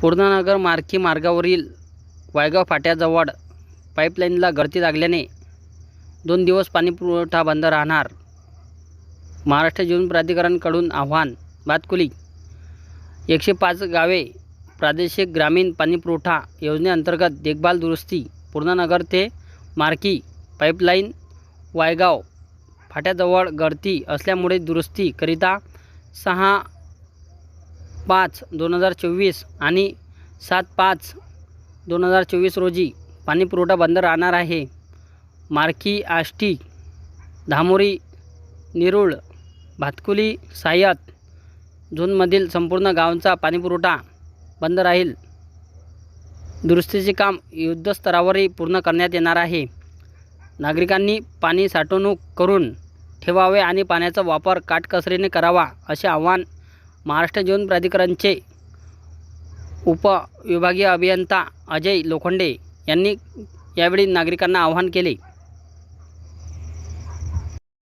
Purnanagar marquee मार्गावरील वायगाव फाट्याजवळ पाईपलाईनला गळती लागल्याने दोन दिवस पाणीपुरवठा बंद राहणार. महाराष्ट्र जीवन प्राधिकरणकडून आव्हान भातकुली एकशे पाच गावे प्रादेशिक ग्रामीण पाणीपुरवठा योजनेअंतर्गत देखभाल दुरुस्ती पूर्णानगर ते मार्की पाईपलाईन वायगाव फाट्याजवळ गळती असल्यामुळे दुरुस्तीकरिता सहा पाच दोन हजार चोवीस आणि सात पाच दोन हजार चोवीस रोजी पाणीपुरवठा बंद राहणार आहे. मार्की आष्टी धामोरी निरुळ भातकुली सायत झोनमधील संपूर्ण गावांचा पाणीपुरवठा बंद राहील. दुरुस्तीचे काम युद्धस्तरावरही पूर्ण करण्यात येणार आहे. नागरिकांनी पाणी साठवणूक करून ठेवावे आणि पाण्याचा वापर काटकसरीने करावा असे आव्हान महाराष्ट्र जीवन प्राधिकरणचे उपविभागीय अभियंता अजय लोखंडे यांनी यावेळी नागरिकांना आवाहन केले.